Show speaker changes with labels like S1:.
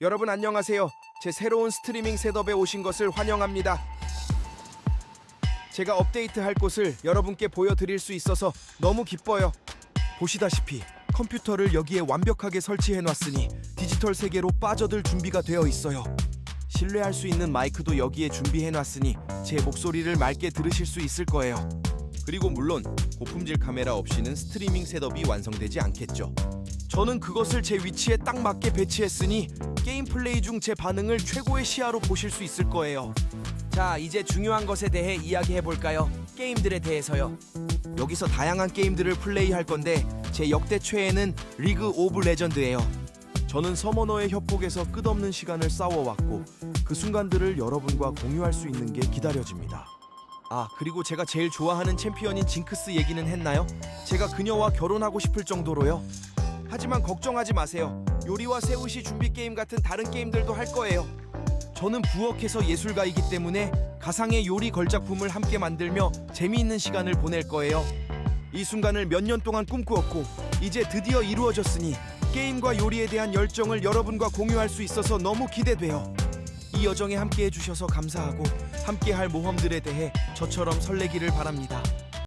S1: 여러분 안녕하세요. 제 새로운 스트리밍 셋업에 오신 것을 환영합니다. 제가 업데이트할 곳을 여러분께 보여드릴 수 있어서 너무 기뻐요. 보시다시피 컴퓨터를 여기에 완벽하게 설치해 놨으니 디지털 세계로 빠져들 준비가 되어 있어요. 신뢰할 수 있는 마이크도 여기에 준비해 놨으니 제 목소리를 맑게 들으실 수 있을 거예요. 그리고 물론 고품질 카메라 없이는 스트리밍 셋업이 완성되지 않겠죠. 저는 그것을 제 위치에 딱 맞게 배치했으니 게임 플레이 중 제 반응을 최고의 시야로 보실 수 있을 거예요. 자, 이제 중요한 것에 대해 이야기해 볼까요? 게임들에 대해서요. 여기서 다양한 게임들을 플레이할 건데 제 역대 최애는 리그 오브 레전드예요. 저는 서머너의 협곡에서 끝없는 시간을 싸워왔고 그 순간들을 여러분과 공유할 수 있는 게 기다려집니다. 아, 그리고 제가 제일 좋아하는 챔피언인 징크스 얘기는 했나요? 제가 그녀와 결혼하고 싶을 정도로요. 하지만 걱정하지 마세요. 요리와 세우시 준비 게임 같은 다른 게임들도 할 거예요. 저는 부엌에서 예술가이기 때문에 가상의 요리 걸작품을 함께 만들며 재미있는 시간을 보낼 거예요. 이 순간을 몇 년 동안 꿈꾸었고 이제 드디어 이루어졌으니 게임과 요리에 대한 열정을 여러분과 공유할 수 있어서 너무 기대돼요. 이 여정에 함께 해주셔서 감사하고 함께 할 모험들에 대해 저처럼 설레기를 바랍니다.